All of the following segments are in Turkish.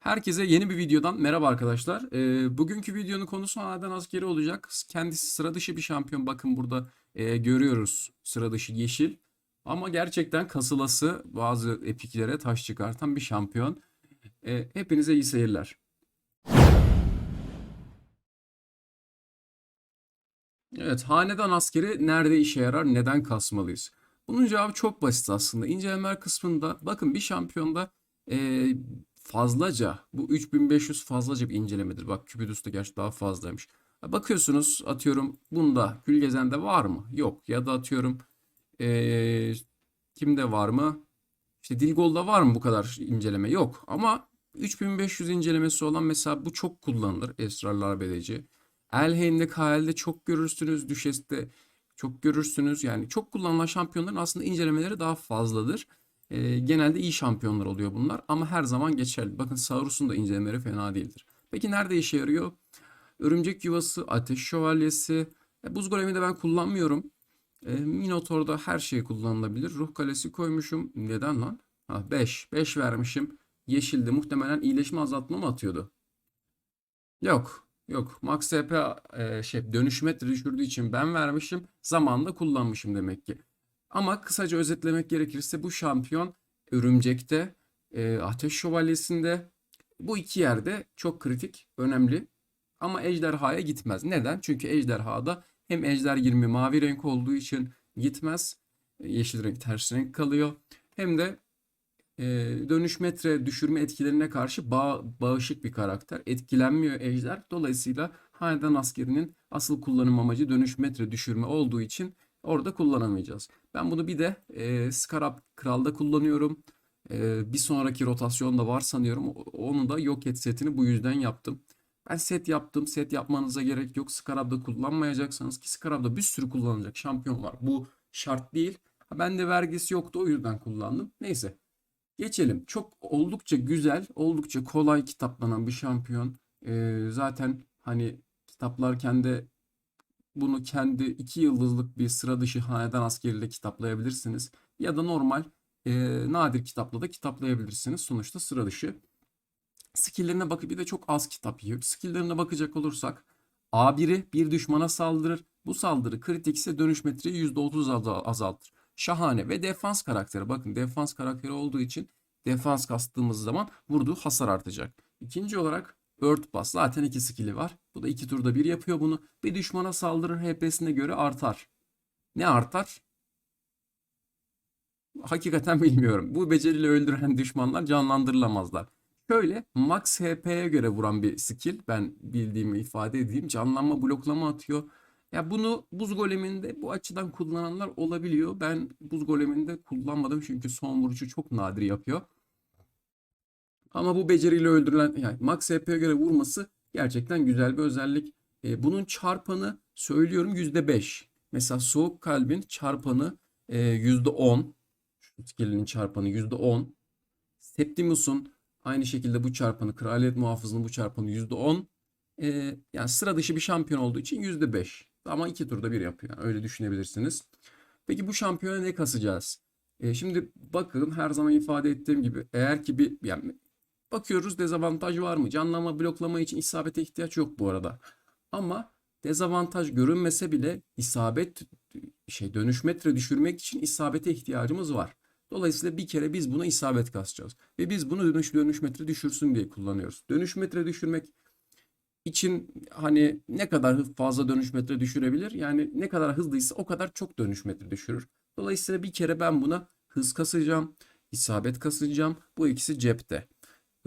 Herkese yeni bir videodan merhaba arkadaşlar. Ee, bugünkü videonun konusu Hanedan Askeri olacak. Kendisi sıra dışı bir şampiyon. Bakın burada e, görüyoruz sıra dışı yeşil. Ama gerçekten kasılası bazı epiklere taş çıkartan bir şampiyon. E, hepinize iyi seyirler. Evet, hanedan askeri nerede işe yarar, neden kasmalıyız? Bunun cevabı çok basit aslında. İncelemeler kısmında bakın bir şampiyonda e, fazlaca bu 3500 fazlaca bir incelemedir. Bak Kübidus'ta gerçi daha fazlaymış. Bakıyorsunuz atıyorum bunda Gülgezen'de var mı? Yok. Ya da atıyorum e, kimde var mı? İşte Dilgol'da var mı bu kadar inceleme? Yok. Ama 3500 incelemesi olan mesela bu çok kullanılır. Esrarlar Bedeci. Elheim'de, KL'de çok görürsünüz. Düşes'te çok görürsünüz. Yani çok kullanılan şampiyonların aslında incelemeleri daha fazladır. Ee, genelde iyi şampiyonlar oluyor bunlar ama her zaman geçerli. Bakın Saurus'un da incelemeleri fena değildir. Peki nerede işe yarıyor? Örümcek yuvası, ateş şövalyesi. E, buz golemi de ben kullanmıyorum. E, Minotaur'da her şey kullanılabilir. Ruh kalesi koymuşum. Neden lan? Ha 5. 5 vermişim. Yeşildi. Muhtemelen iyileşme azaltma mı atıyordu? Yok. Yok. Max HP e, şey dönüşmetre düşürdüğü için ben vermişim. Zamanında kullanmışım demek ki. Ama kısaca özetlemek gerekirse bu şampiyon Örümcek'te, e, Ateş Şövalyesi'nde bu iki yerde çok kritik, önemli. Ama ejderhaya gitmez. Neden? Çünkü ejderhada hem ejder 20 mavi renk olduğu için gitmez. E, Yeşil renk ters renk kalıyor. Hem de e, dönüş metre düşürme etkilerine karşı bağ, bağışık bir karakter. Etkilenmiyor ejder. Dolayısıyla hanedan askerinin asıl kullanım amacı dönüş metre düşürme olduğu için orada kullanamayacağız. Ben bunu bir de e, Scarab Kral'da kullanıyorum. E, bir sonraki rotasyonda var sanıyorum. Onu da yok et setini bu yüzden yaptım. Ben set yaptım. Set yapmanıza gerek yok. Scarab'da kullanmayacaksanız ki Scarab'da bir sürü kullanılacak şampiyon var. Bu şart değil. Ha, bende vergisi yoktu o yüzden kullandım. Neyse. Geçelim. Çok oldukça güzel, oldukça kolay kitaplanan bir şampiyon. Ee, zaten hani kitaplarken de bunu kendi iki yıldızlık bir sıra dışı hanedan askeriyle kitaplayabilirsiniz. Ya da normal e, nadir kitapla da kitaplayabilirsiniz. Sonuçta sıra dışı. Skill'lerine bakıp bir de çok az kitap yiyor. Skill'lerine bakacak olursak A1'i bir düşmana saldırır. Bu saldırı kritikse dönüş metreyi %30 aza- azaltır. Şahane ve defans karakteri. Bakın defans karakteri olduğu için defans kastığımız zaman vurduğu hasar artacak. İkinci olarak Örtbas. Zaten iki skill'i var. Bu da iki turda bir yapıyor bunu. Bir düşmana saldırır HP'sine göre artar. Ne artar? Hakikaten bilmiyorum. Bu beceriyle öldüren düşmanlar canlandırılamazlar. Şöyle max HP'ye göre vuran bir skill. Ben bildiğimi ifade edeyim. Canlanma bloklama atıyor. Ya bunu buz goleminde bu açıdan kullananlar olabiliyor. Ben buz goleminde kullanmadım çünkü son vuruşu çok nadir yapıyor. Ama bu beceriyle öldürülen yani max HP'ye göre vurması gerçekten güzel bir özellik. E, bunun çarpanı söylüyorum %5. Mesela soğuk kalbin çarpanı e, %10. Şu skill'in çarpanı %10. Septimus'un aynı şekilde bu çarpanı, Kraliyet Muhafızı'nın bu çarpanı %10. E, yani sıra dışı bir şampiyon olduğu için %5. Ama iki turda bir yapıyor. Yani öyle düşünebilirsiniz. Peki bu şampiyona ne kasacağız? E, şimdi bakın her zaman ifade ettiğim gibi eğer ki bir yani Bakıyoruz dezavantaj var mı? Canlama bloklama için isabete ihtiyaç yok bu arada. Ama dezavantaj görünmese bile isabet şey dönüş metre düşürmek için isabete ihtiyacımız var. Dolayısıyla bir kere biz buna isabet kasacağız. Ve biz bunu dönüş dönüş metre düşürsün diye kullanıyoruz. Dönüş metre düşürmek için hani ne kadar fazla dönüş metre düşürebilir? Yani ne kadar hızlıysa o kadar çok dönüş metre düşürür. Dolayısıyla bir kere ben buna hız kasacağım, isabet kasacağım. Bu ikisi cepte.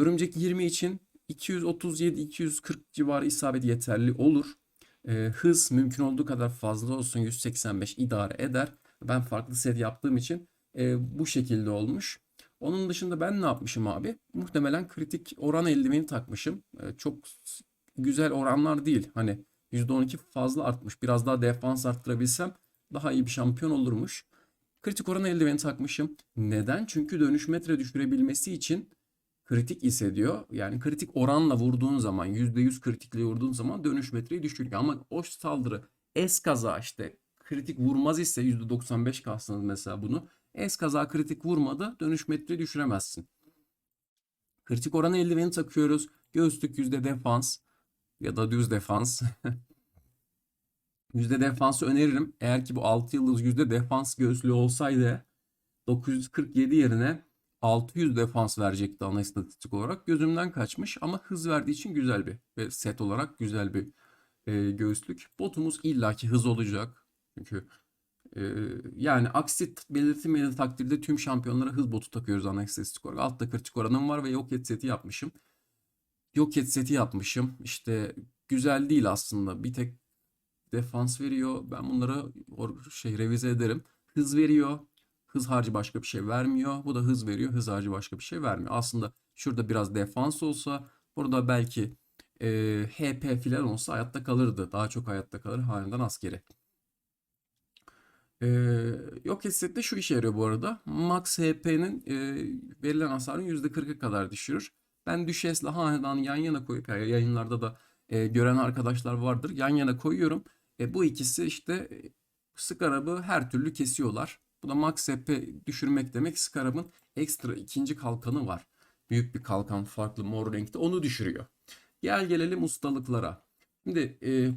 Örümcek 20 için 237-240 civarı isabet yeterli olur. Ee, hız mümkün olduğu kadar fazla olsun 185 idare eder. Ben farklı set yaptığım için e, bu şekilde olmuş. Onun dışında ben ne yapmışım abi? Muhtemelen kritik oran eldiveni takmışım. E, çok güzel oranlar değil. Hani %12 fazla artmış. Biraz daha defans arttırabilsem daha iyi bir şampiyon olurmuş. Kritik oran eldiveni takmışım. Neden? Çünkü dönüş metre düşürebilmesi için kritik hissediyor. Yani kritik oranla vurduğun zaman %100 kritikle vurduğun zaman dönüş metreyi düşürüyor. Ama o saldırı es kaza işte kritik vurmaz ise %95 kastınız mesela bunu. Es kaza kritik vurmadı dönüş metreyi düşüremezsin. Kritik oran eldiveni takıyoruz. Göğüslük yüzde defans ya da düz defans. Yüzde defansı öneririm. Eğer ki bu 6 yıldız yüzde defans göğüslüğü olsaydı 947 yerine 600 defans verecekti ana istatistik olarak. Gözümden kaçmış ama hız verdiği için güzel bir ve set olarak güzel bir e, göğüslük. Botumuz illaki hız olacak. Çünkü e, yani aksi belirtilmediği takdirde tüm şampiyonlara hız botu takıyoruz ana istatistik olarak. Altta kritik oranım var ve yok et seti yapmışım. Yok et seti yapmışım. İşte güzel değil aslında. Bir tek defans veriyor. Ben bunları şey revize ederim. Hız veriyor. Hız harcı başka bir şey vermiyor. Bu da hız veriyor. Hız harcı başka bir şey vermiyor. Aslında şurada biraz defans olsa burada belki e, HP filan olsa hayatta kalırdı. Daha çok hayatta kalır hanedan askeri. E, yok etsette şu işe yarıyor bu arada. Max HP'nin e, verilen hasarın %40'a kadar düşürür. Ben Düşes'le hanedan yan yana koyup yayınlarda da e, gören arkadaşlar vardır. Yan yana koyuyorum. E, bu ikisi işte e, Scarab'ı her türlü kesiyorlar. Bu da Max HP düşürmek demek. Scarab'ın ekstra ikinci kalkanı var. Büyük bir kalkan farklı mor renkte onu düşürüyor. Gel gelelim ustalıklara. Şimdi e,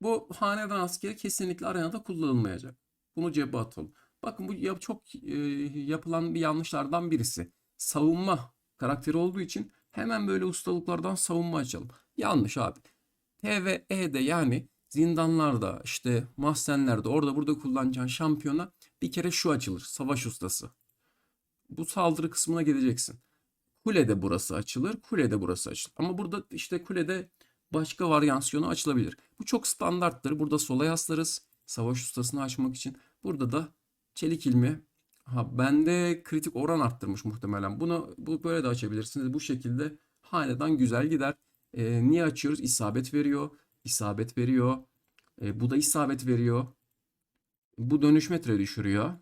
bu hanedan askeri kesinlikle arenada kullanılmayacak. Bunu cebe atalım. Bakın bu yap, çok e, yapılan bir yanlışlardan birisi. Savunma karakteri olduğu için hemen böyle ustalıklardan savunma açalım. Yanlış abi. T ve E'de yani zindanlarda işte mahzenlerde orada burada kullanacağın şampiyona bir kere şu açılır. Savaş ustası. Bu saldırı kısmına geleceksin. Kulede burası açılır. Kulede burası açılır. Ama burada işte kulede başka varyansiyonu açılabilir. Bu çok standarttır. Burada sola yaslarız. Savaş ustasını açmak için. Burada da çelik ilmi. Ha bende kritik oran arttırmış muhtemelen. Bunu bu böyle de açabilirsiniz. Bu şekilde hanedan güzel gider. Ee, niye açıyoruz? İsabet veriyor. İsabet veriyor. Ee, bu da isabet veriyor. Bu dönüş metre düşürüyor.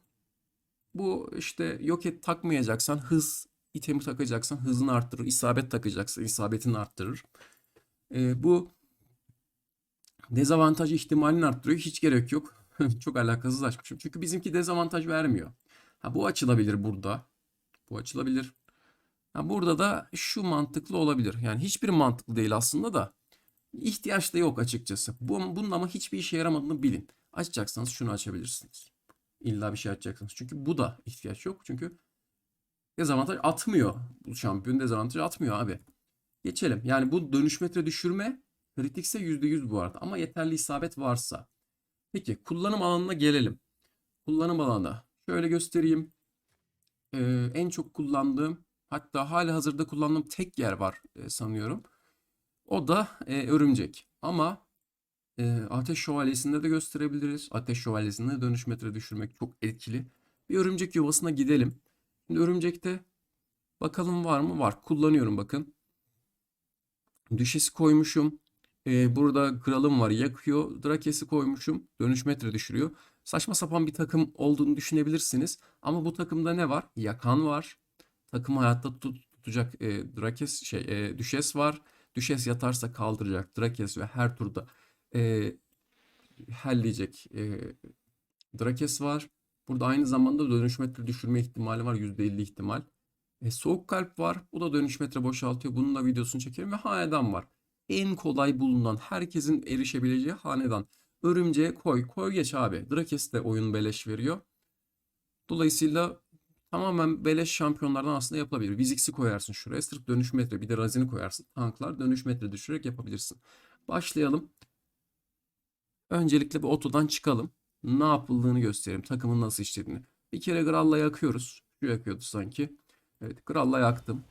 Bu işte yok et takmayacaksan hız itemi takacaksan hızını arttırır. İsabet takacaksan isabetini arttırır. Ee, bu dezavantaj ihtimalini arttırıyor. Hiç gerek yok. Çok alakasız açmışım. Çünkü bizimki dezavantaj vermiyor. Ha, bu açılabilir burada. Bu açılabilir. Ha, burada da şu mantıklı olabilir. Yani hiçbir mantıklı değil aslında da. İhtiyaç da yok açıkçası. Bu, bunun ama hiçbir işe yaramadığını bilin. Açacaksanız şunu açabilirsiniz. İlla bir şey açacaksınız. Çünkü bu da ihtiyaç yok. Çünkü dezavantaj atmıyor. Bu şampiyon dezavantaj atmıyor abi. Geçelim. Yani bu dönüş metre düşürme kritikse %100 bu arada. Ama yeterli isabet varsa. Peki kullanım alanına gelelim. Kullanım alanı. Şöyle göstereyim. Ee, en çok kullandığım hatta hali hazırda kullandığım tek yer var e, sanıyorum. O da e, örümcek. Ama e, ateş şövalyesinde de gösterebiliriz. Ateş şövalyesinde dönüş metre düşürmek çok etkili. Bir örümcek yuvasına gidelim. Şimdi örümcekte bakalım var mı? Var. Kullanıyorum bakın. Düşesi koymuşum. Ee, burada kralım var yakıyor. Drakes'i koymuşum. Dönüş metre düşürüyor. Saçma sapan bir takım olduğunu düşünebilirsiniz. Ama bu takımda ne var? Yakan var. Takım hayatta tut- tutacak e, Drakes şey e, Düşes var. Düşes yatarsa kaldıracak Drakes ve her turda e, helleyecek e, Drakes var. Burada aynı zamanda dönüş metre düşürme ihtimali var. %50 ihtimal. E, soğuk kalp var. Bu da dönüş metre boşaltıyor. Bunun da videosunu çekerim ve hanedan var. En kolay bulunan, herkesin erişebileceği hanedan. Örümceğe koy. Koy geç abi. Drakes de oyun beleş veriyor. Dolayısıyla tamamen beleş şampiyonlardan aslında yapılabilir. Vizix'i koyarsın şuraya. Sırf dönüş metre. Bir de Razin'i koyarsın. Tanklar dönüş metre düşürerek yapabilirsin. Başlayalım. Öncelikle bir otodan çıkalım. Ne yapıldığını göstereyim. Takımın nasıl işlediğini. Bir kere Gral'la yakıyoruz. Şu yakıyordu sanki. Evet Gral'la yaktım.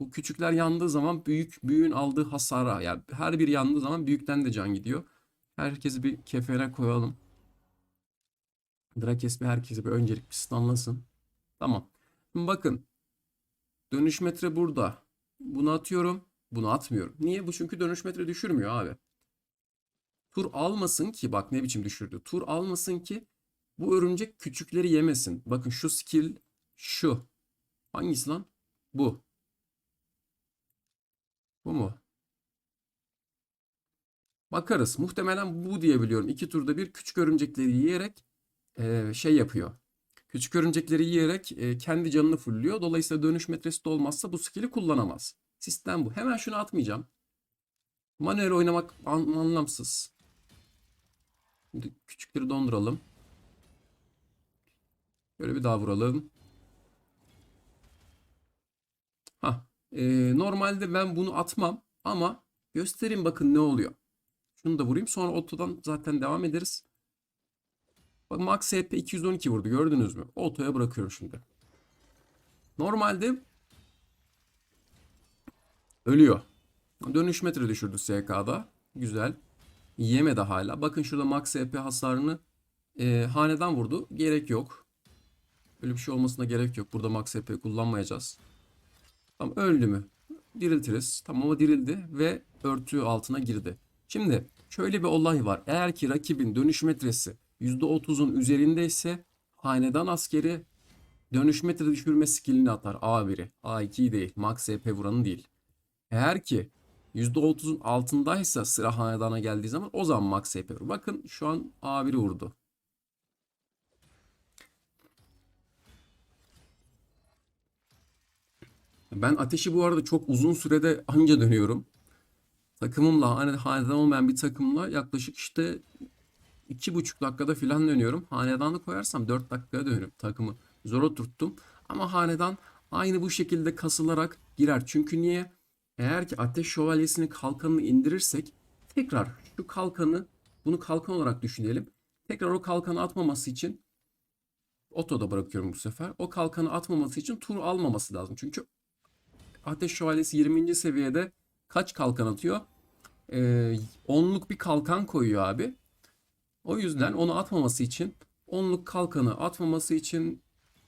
Bu küçükler yandığı zaman büyük büyüğün aldığı hasara yani her bir yandığı zaman büyükten de can gidiyor. Herkesi bir kefene koyalım. Drakes bir herkesi bir öncelik bir stunlasın. Tamam. Şimdi bakın. Dönüş metre burada. Bunu atıyorum. Bunu atmıyorum. Niye? Bu çünkü dönüş metre düşürmüyor abi. Tur almasın ki bak ne biçim düşürdü. Tur almasın ki bu örümcek küçükleri yemesin. Bakın şu skill şu. Hangisi lan? Bu. Bu mu? Bakarız. Muhtemelen bu diye biliyorum. İki turda bir küçük örümcekleri yiyerek eee, şey yapıyor. Küçük örümcekleri yiyerek e, kendi canını fullüyor. Dolayısıyla dönüş metresi de olmazsa bu skill'i kullanamaz. Sistem bu. Hemen şunu atmayacağım. Manuel oynamak an- anlamsız. Şimdi küçükleri donduralım. Böyle bir daha vuralım. Ha, normalde ben bunu atmam ama göstereyim bakın ne oluyor. Şunu da vurayım sonra otodan zaten devam ederiz. Bak Max HP 212 vurdu gördünüz mü? Otoya bırakıyorum şimdi. Normalde ölüyor. Dönüş metre düşürdü SK'da. Güzel. Yemedi hala. Bakın şurada Max HP hasarını e, haneden vurdu. Gerek yok. Öyle bir şey olmasına gerek yok. Burada Max HP kullanmayacağız. Tamam öldü mü? Diriltiriz. Tamam ama dirildi ve örtü altına girdi. Şimdi şöyle bir olay var. Eğer ki rakibin dönüş metresi %30'un üzerindeyse hanedan askeri dönüş metre düşürme skillini atar. A1'i. A2'yi değil. Max HP vuranı değil. Eğer ki %30'un altındaysa sıra hanedana geldiği zaman o zaman max HP vurur. Bakın şu an A1'i vurdu. Ben ateşi bu arada çok uzun sürede anca dönüyorum. Takımımla hani hanedan olmayan bir takımla yaklaşık işte iki buçuk dakikada filan dönüyorum. Hanedanı koyarsam 4 dakikaya dönüyorum takımı. Zor oturttum. Ama hanedan aynı bu şekilde kasılarak girer. Çünkü niye? Eğer ki ateş şövalyesinin kalkanını indirirsek tekrar şu kalkanı bunu kalkan olarak düşünelim. Tekrar o kalkanı atmaması için otoda bırakıyorum bu sefer. O kalkanı atmaması için tur almaması lazım. Çünkü ateş şövalyesi 20. seviyede kaç kalkan atıyor? Ee, onluk bir kalkan koyuyor abi. O yüzden onu atmaması için onluk kalkanı atmaması için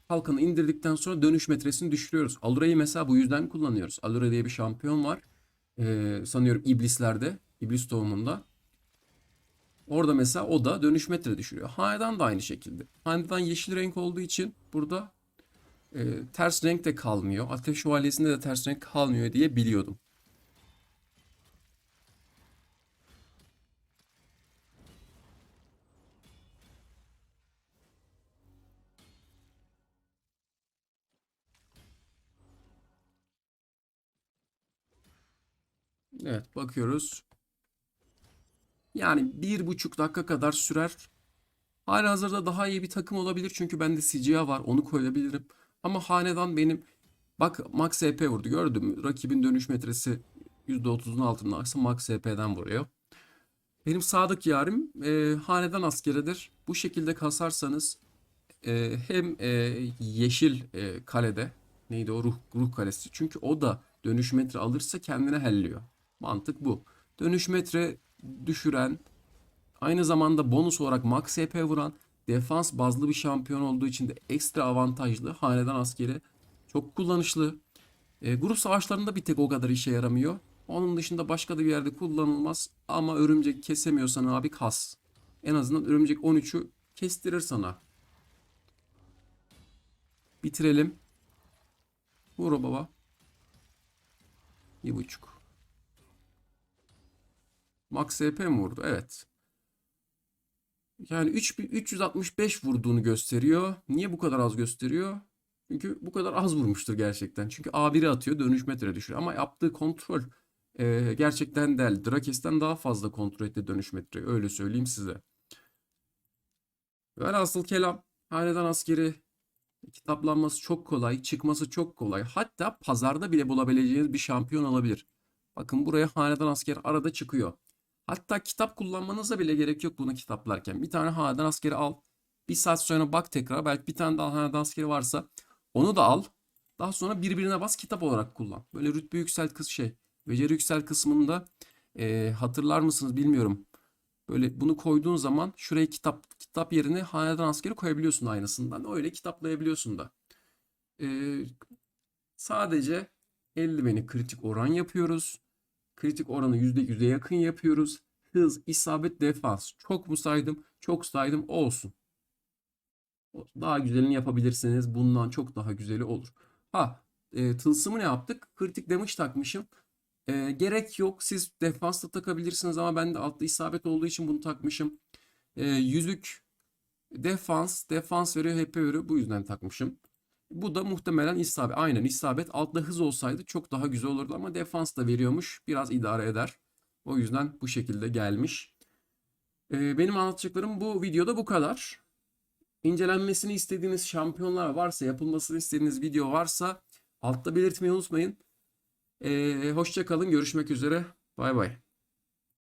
kalkanı indirdikten sonra dönüş metresini düşürüyoruz. Alura'yı mesela bu yüzden kullanıyoruz. Alura diye bir şampiyon var. Ee, sanıyorum iblislerde, iblis tohumunda. Orada mesela o da dönüş metre düşürüyor. Hanedan da aynı şekilde. Hanedan yeşil renk olduğu için burada e, ters renk de kalmıyor. Ateş şövalyesinde de ters renk kalmıyor diye biliyordum. Evet bakıyoruz. Yani bir buçuk dakika kadar sürer. Halihazırda daha iyi bir takım olabilir çünkü bende CCA var onu koyabilirim. Ama hanedan benim bak Max SP vurdu gördün mü? Rakibin dönüş metresi %30'un altındaysa Max SP'den vuruyor. Benim sadık yarim e, hanedan askeridir. Bu şekilde kasarsanız e, hem e, yeşil e, kalede neydi o ruh, ruh kalesi çünkü o da dönüş metre alırsa kendine helliyor. Mantık bu. Dönüş metre düşüren, aynı zamanda bonus olarak max SP vuran, defans bazlı bir şampiyon olduğu için de ekstra avantajlı. Hanedan askeri çok kullanışlı. E, grup savaşlarında bir tek o kadar işe yaramıyor. Onun dışında başka da bir yerde kullanılmaz. Ama örümcek kesemiyorsan abi kas. En azından örümcek 13'ü kestirir sana. Bitirelim. Vur baba. Bir buçuk. Max SP mi vurdu? Evet. Yani 3, 365 vurduğunu gösteriyor. Niye bu kadar az gösteriyor? Çünkü bu kadar az vurmuştur gerçekten. Çünkü A1'i atıyor dönüş metre düşürüyor. Ama yaptığı kontrol e, gerçekten değil. Drakes'ten daha fazla kontrol etti dönüş metreyi. Öyle söyleyeyim size. Velhasıl kelam. Hanedan askeri kitaplanması çok kolay. Çıkması çok kolay. Hatta pazarda bile bulabileceğiniz bir şampiyon olabilir. Bakın buraya hanedan asker arada çıkıyor. Hatta kitap kullanmanıza bile gerek yok bunu kitaplarken. Bir tane hanedan askeri al. Bir saat sonra bak tekrar. Belki bir tane daha hanedan askeri varsa onu da al. Daha sonra birbirine bas kitap olarak kullan. Böyle rütbe yükselt kız şey. Beceri yüksel kısmında e, hatırlar mısınız bilmiyorum. Böyle bunu koyduğun zaman şuraya kitap kitap yerine hanedan askeri koyabiliyorsun aynısından. Öyle kitaplayabiliyorsun da. E, sadece 50 beni kritik oran yapıyoruz. Kritik oranı %100'e yakın yapıyoruz. Hız, isabet, defans. Çok mu saydım? Çok saydım. Olsun. Daha güzelini yapabilirsiniz. Bundan çok daha güzeli olur. Ha, e, tılsımı ne yaptık? Kritik damage takmışım. E, gerek yok. Siz defansta takabilirsiniz ama ben de altta isabet olduğu için bunu takmışım. E, yüzük Defans, defans veriyor, HP veriyor. Bu yüzden takmışım. Bu da muhtemelen isabet. Aynen isabet. Altta hız olsaydı çok daha güzel olurdu ama defans da veriyormuş. Biraz idare eder. O yüzden bu şekilde gelmiş. Ee, benim anlatacaklarım bu videoda bu kadar. İncelenmesini istediğiniz şampiyonlar varsa, yapılmasını istediğiniz video varsa altta belirtmeyi unutmayın. Ee, hoşça. Görüşmek üzere. Bay bay.